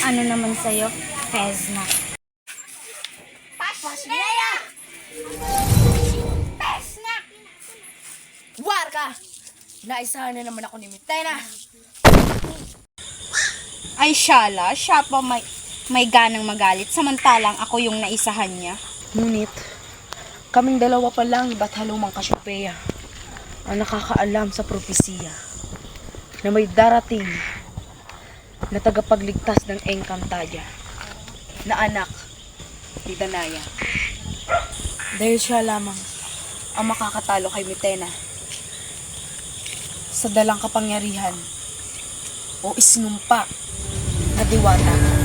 ano naman sa'yo, Fezna. War ka! Naisahan na naman ako ni Mitena. Ay, Shala, siya pa may, may ganang magalit, samantalang ako yung naisahan niya. Ngunit, kaming dalawa pa lang ba't halumang Kasyopeya ang nakakaalam sa propesiya na may darating na tagapagligtas ng Encantadia na anak ni Danaya. Dahil siya lamang ang makakatalo kay Mitena sa dalang kapangyarihan o isinumpa na diwata